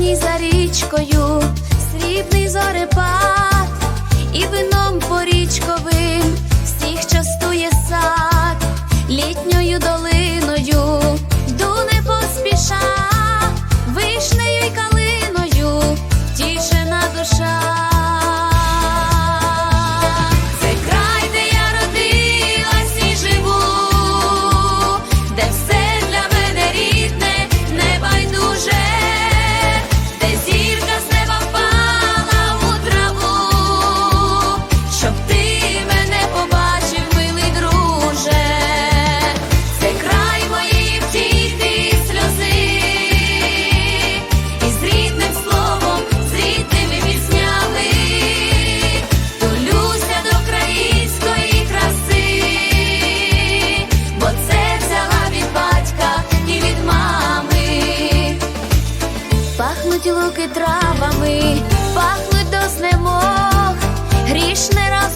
ній за річкою срібний зорепад. пахнуть луки травами, пахнуть до знемог, грішне раз.